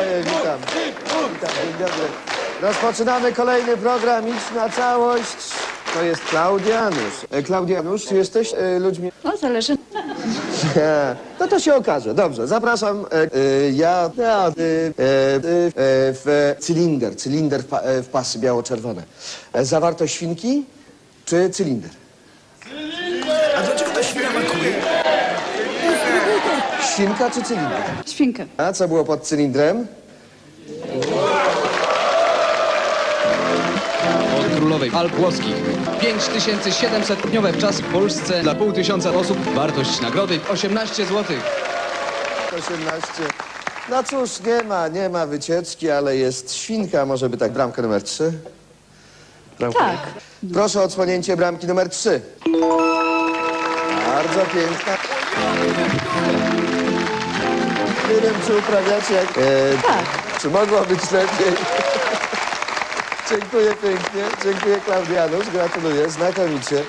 Ojej, witam. Witam, dzień dobry. Rozpoczynamy kolejny program Idź na całość. To jest Klaudianusz. E, Klaudianusz, czy jesteś e, ludźmi... No, zależy. Nie, No to się okaże. Dobrze, zapraszam. E, e, ja ja, e, e, e, w cylinder, cylinder w, pa, e, w pasy biało-czerwone. E, zawartość świnki czy cylinder? Świnka czy cylinder? Świnkę. A co było pod cylindrem? od Królowej Alp Włoskich. 5700 dniowe w czas w Polsce dla pół tysiąca osób. Wartość nagrody 18 zł. 18. No cóż, nie ma, nie ma wycieczki, ale jest świnka. Może by tak, bramka numer 3? Bramka. Tak. Proszę o odsłonięcie bramki numer 3. Bardzo piękna. Wiem, czy uprawiacie jak... E, Tak. Czy mogło być lepiej? Dziękuję pięknie. Dziękuję Klaudianusz. Gratuluję. Znakomicie.